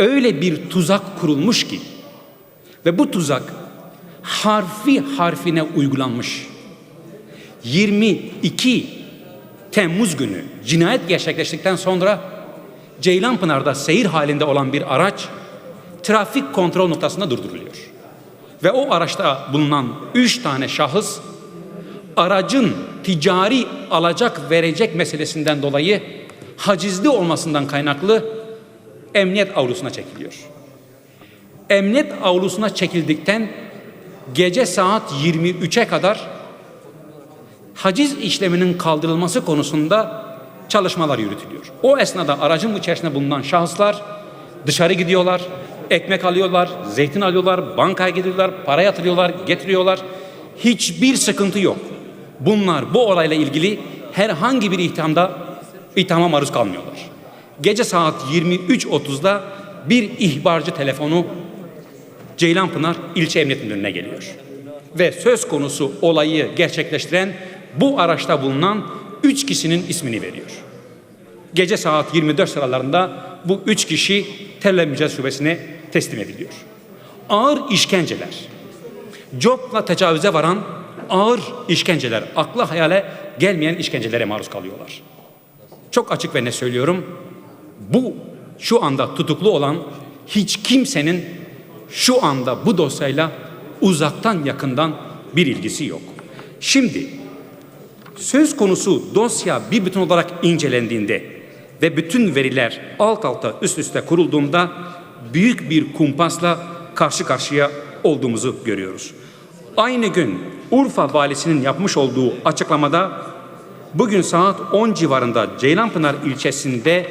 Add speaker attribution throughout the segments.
Speaker 1: öyle bir tuzak kurulmuş ki ve bu tuzak harfi harfine uygulanmış. 22 Temmuz günü cinayet gerçekleştikten sonra Ceylanpınar'da seyir halinde olan bir araç trafik kontrol noktasında durduruluyor. Ve o araçta bulunan üç tane şahıs aracın ticari alacak verecek meselesinden dolayı hacizli olmasından kaynaklı emniyet avlusuna çekiliyor. Emniyet avlusuna çekildikten gece saat 23'e kadar haciz işleminin kaldırılması konusunda çalışmalar yürütülüyor. O esnada aracın içerisinde bulunan şahıslar dışarı gidiyorlar, ekmek alıyorlar, zeytin alıyorlar, bankaya gidiyorlar, para yatırıyorlar, getiriyorlar. Hiçbir sıkıntı yok. Bunlar bu olayla ilgili herhangi bir ithamda ithama maruz kalmıyorlar. Gece saat 23.30'da bir ihbarcı telefonu Ceylanpınar ilçe emniyet müdürlüğüne geliyor. Ve söz konusu olayı gerçekleştiren bu araçta bulunan üç kişinin ismini veriyor. Gece saat 24 sıralarında bu üç kişi terörle mücadele şubesine teslim ediliyor. Ağır işkenceler, copla tecavüze varan ağır işkenceler, akla hayale gelmeyen işkencelere maruz kalıyorlar. Çok açık ve ne söylüyorum. Bu şu anda tutuklu olan hiç kimsenin şu anda bu dosyayla uzaktan yakından bir ilgisi yok. Şimdi söz konusu dosya bir bütün olarak incelendiğinde ve bütün veriler alt alta üst üste kurulduğunda büyük bir kumpasla karşı karşıya olduğumuzu görüyoruz. Aynı gün Urfa valisinin yapmış olduğu açıklamada bugün saat 10 civarında Ceylanpınar ilçesinde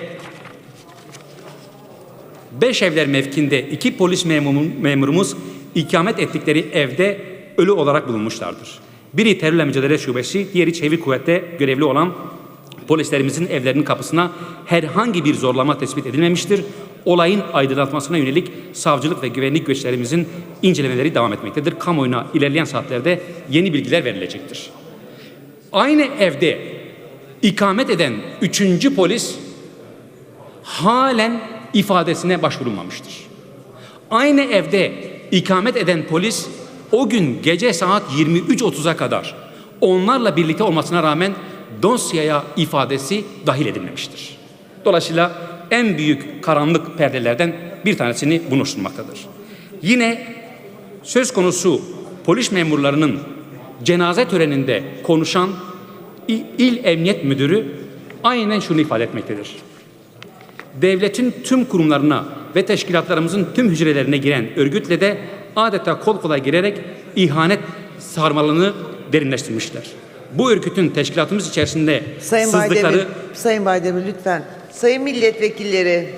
Speaker 1: Beş evler mevkinde iki polis memurumuz ikamet ettikleri evde ölü olarak bulunmuşlardır. Biri terörle mücadele şubesi, diğeri çevik kuvvette görevli olan polislerimizin evlerinin kapısına herhangi bir zorlama tespit edilmemiştir. Olayın aydınlatmasına yönelik savcılık ve güvenlik güçlerimizin incelemeleri devam etmektedir. Kamuoyuna ilerleyen saatlerde yeni bilgiler verilecektir. Aynı evde ikamet eden üçüncü polis halen ifadesine başvurulmamıştır. Aynı evde ikamet eden polis o gün gece saat 23.30'a kadar onlarla birlikte olmasına rağmen dosyaya ifadesi dahil edilmemiştir. Dolayısıyla en büyük karanlık perdelerden bir tanesini bunu sunmaktadır. Yine söz konusu polis memurlarının cenaze töreninde konuşan İl Emniyet Müdürü aynen şunu ifade etmektedir devletin tüm kurumlarına ve teşkilatlarımızın tüm hücrelerine giren örgütle de adeta kol kola girerek ihanet sarmalını derinleştirmişler. Bu örgütün teşkilatımız içerisinde
Speaker 2: Sayın
Speaker 1: sızdıkları
Speaker 2: Baydemir, Sayın Baydemir lütfen. Sayın milletvekilleri,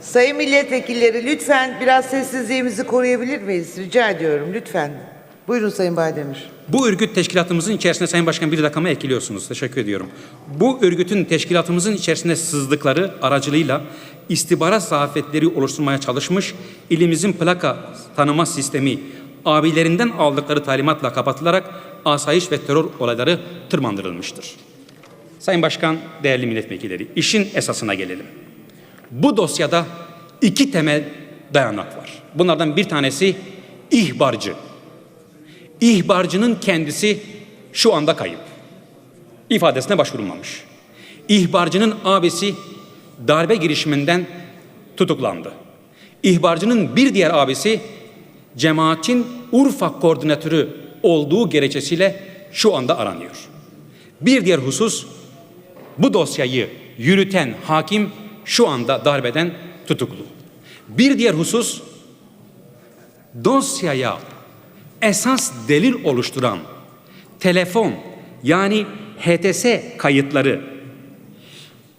Speaker 2: Sayın milletvekilleri lütfen biraz sessizliğimizi koruyabilir miyiz? Rica ediyorum lütfen. Buyurun Sayın Baydemir.
Speaker 1: Bu örgüt teşkilatımızın içerisinde Sayın Başkan bir dakikamı ekliyorsunuz. Teşekkür ediyorum. Bu örgütün teşkilatımızın içerisinde sızdıkları aracılığıyla istihbarat zafiyetleri oluşturmaya çalışmış, ilimizin plaka tanıma sistemi abilerinden aldıkları talimatla kapatılarak asayiş ve terör olayları tırmandırılmıştır. Sayın Başkan, değerli milletvekilleri, işin esasına gelelim. Bu dosyada iki temel dayanak var. Bunlardan bir tanesi ihbarcı. İhbarcının kendisi şu anda kayıp. İfadesine başvurulmamış. İhbarcının abisi darbe girişiminden tutuklandı. İhbarcının bir diğer abisi cemaatin Urfa koordinatörü olduğu gerekçesiyle şu anda aranıyor. Bir diğer husus bu dosyayı yürüten hakim şu anda darbeden tutuklu. Bir diğer husus dosyaya esas delil oluşturan telefon yani HTS kayıtları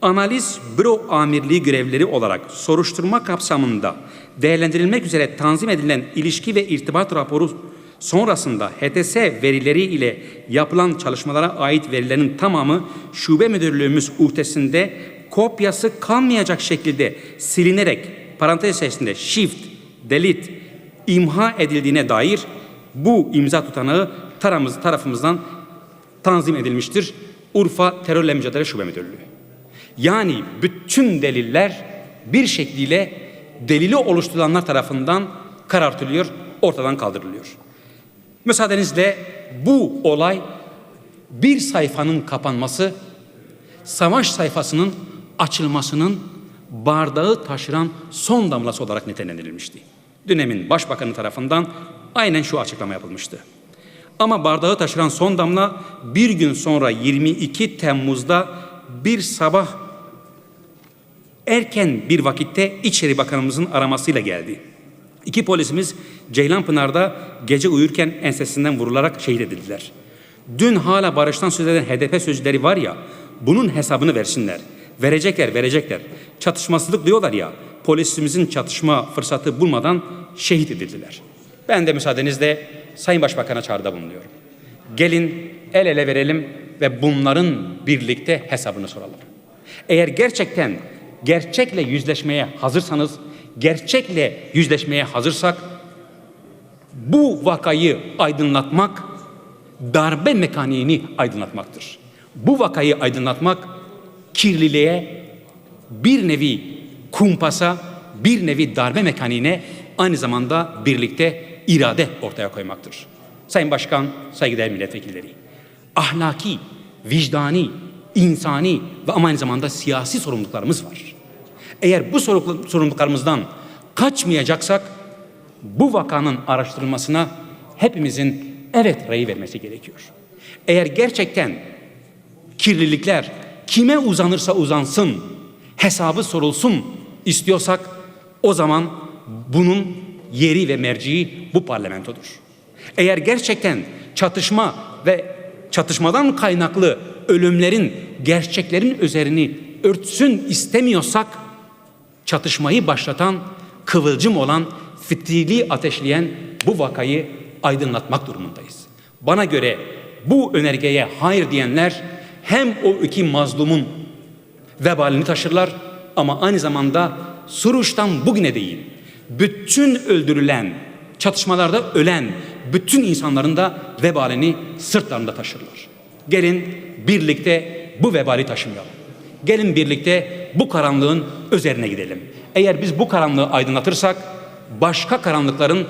Speaker 1: analiz büro amirliği görevleri olarak soruşturma kapsamında değerlendirilmek üzere tanzim edilen ilişki ve irtibat raporu sonrasında HTS verileri ile yapılan çalışmalara ait verilerin tamamı şube müdürlüğümüz uhdesinde kopyası kalmayacak şekilde silinerek parantez içerisinde shift, delete, imha edildiğine dair bu imza tutanağı taramız, tarafımızdan tanzim edilmiştir. Urfa Terörle Mücadele Şube Müdürlüğü. Yani bütün deliller bir şekliyle delili oluşturulanlar tarafından karartılıyor, ortadan kaldırılıyor. Müsaadenizle bu olay bir sayfanın kapanması, savaş sayfasının açılmasının bardağı taşıran son damlası olarak nitelendirilmişti. Dönemin başbakanı tarafından aynen şu açıklama yapılmıştı. Ama bardağı taşıran son damla bir gün sonra 22 Temmuz'da bir sabah erken bir vakitte İçişleri Bakanımızın aramasıyla geldi. İki polisimiz Ceylanpınar'da gece uyurken ensesinden vurularak şehit edildiler. Dün hala barıştan söz eden HDP sözcüleri var ya, bunun hesabını versinler. Verecekler, verecekler. Çatışmasızlık diyorlar ya, polisimizin çatışma fırsatı bulmadan şehit edildiler. Ben de müsaadenizle Sayın Başbakan'a çağrıda bulunuyorum. Gelin el ele verelim ve bunların birlikte hesabını soralım. Eğer gerçekten gerçekle yüzleşmeye hazırsanız, gerçekle yüzleşmeye hazırsak bu vakayı aydınlatmak darbe mekaniğini aydınlatmaktır. Bu vakayı aydınlatmak kirliliğe bir nevi kumpasa, bir nevi darbe mekaniğine aynı zamanda birlikte irade ortaya koymaktır. Sayın Başkan, saygıdeğer milletvekilleri, ahlaki, vicdani, insani ve aynı zamanda siyasi sorumluluklarımız var. Eğer bu sorumluluklarımızdan kaçmayacaksak bu vakanın araştırılmasına hepimizin evet rayı vermesi gerekiyor. Eğer gerçekten kirlilikler kime uzanırsa uzansın, hesabı sorulsun istiyorsak o zaman bunun yeri ve merciği bu parlamentodur. Eğer gerçekten çatışma ve çatışmadan kaynaklı ölümlerin gerçeklerin üzerini örtsün istemiyorsak çatışmayı başlatan kıvılcım olan fitriliği ateşleyen bu vakayı aydınlatmak durumundayız. Bana göre bu önergeye hayır diyenler hem o iki mazlumun vebalini taşırlar ama aynı zamanda Suruç'tan bugüne değil bütün öldürülen, çatışmalarda ölen bütün insanların da vebalini sırtlarında taşırlar. Gelin birlikte bu vebali taşımayalım. Gelin birlikte bu karanlığın üzerine gidelim. Eğer biz bu karanlığı aydınlatırsak başka karanlıkların